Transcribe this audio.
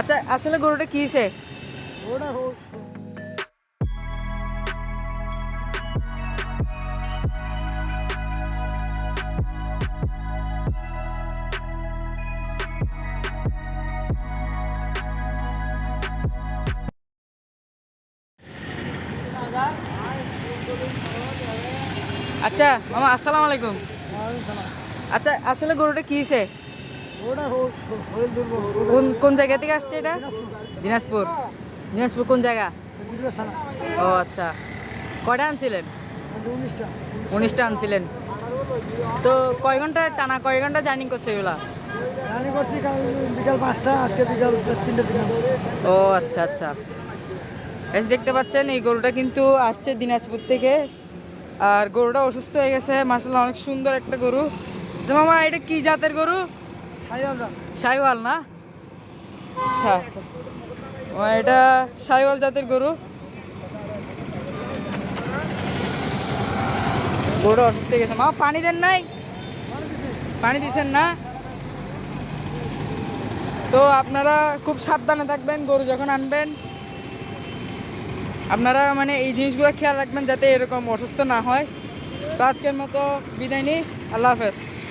আচ্ছা আসলে গরুটা কি ওটা হোস। আচ্ছা মামা আসসালামু আলাইকুম। আচ্ছা আসলে গরুটা কি কোন কোন জায়গা থেকে আসছে এটা? দিনাজপুর। দিনাজপুর। কোন জায়গা? ও আচ্ছা। কটা আনছিলেন? উনিশটা। আনছিলেন। তো কয় ঘণ্টা টানা কয় ঘণ্টা জার্নি করছে এগুলা? ও আচ্ছা আচ্ছা। এস দেখতে পাচ্ছেন এই গরুটা কিন্তু আসছে দিনাজপুর থেকে। আর গরুটা অসুস্থ হয়ে গেছে। মার্শাল অনেক সুন্দর একটা গরু। তো মামা এটা কি জাতের গরু? সাইওয়াল না? আচ্ছা ও, এটা সাইওয়াল জাতের গরু। গরুটা অসুস্থ গেছে। মা পানি দেন নাই? পানি দিছেন না? তো আপনারা খুব সাবধানে থাকবেন গরু যখন আনবেন। আপনারা মানে এই জিনিসগুলো খেয়াল রাখবেন যাতে এরকম অসুস্থ না হয়। তো আজকের মতো বিদায় নিই। আল্লাহ হাফেজ।